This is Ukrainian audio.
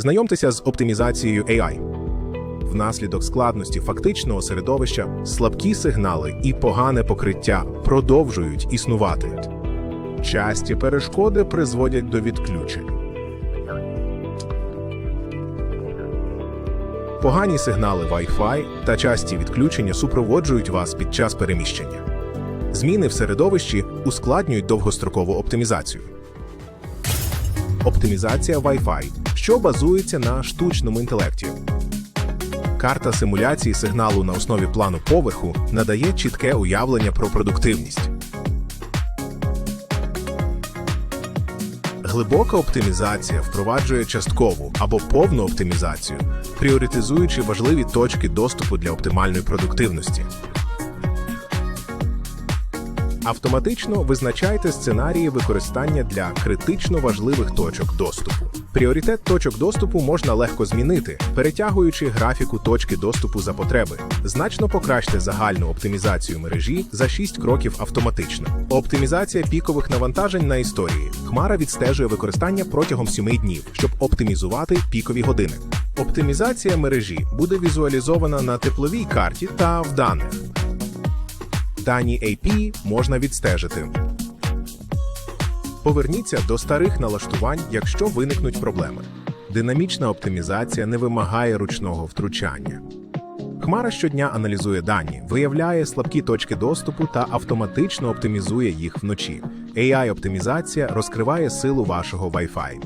Знайомтеся з оптимізацією AI. Внаслідок складності фактичного середовища слабкі сигнали і погане покриття продовжують існувати. Часті перешкоди призводять до відключень. Погані сигнали Wi-Fi та часті відключення супроводжують вас під час переміщення. Зміни в середовищі ускладнюють довгострокову оптимізацію. Оптимізація Wi-Fi, що базується на штучному інтелекті. Карта симуляції сигналу на основі плану поверху надає чітке уявлення про продуктивність. Глибока оптимізація впроваджує часткову або повну оптимізацію, пріоритизуючи важливі точки доступу для оптимальної продуктивності. Автоматично визначайте сценарії використання для критично важливих точок доступу. Пріоритет точок доступу можна легко змінити, перетягуючи графіку точки доступу за потреби. Значно покращте загальну оптимізацію мережі за 6 кроків автоматично. Оптимізація пікових навантажень на історії. Хмара відстежує використання протягом 7 днів, щоб оптимізувати пікові години. Оптимізація мережі буде візуалізована на тепловій карті та в даних. Дані AP можна відстежити. Поверніться до старих налаштувань, якщо виникнуть проблеми. Динамічна оптимізація не вимагає ручного втручання. Хмара щодня аналізує дані, виявляє слабкі точки доступу та автоматично оптимізує їх вночі. AI-оптимізація розкриває силу вашого Wi-Fi.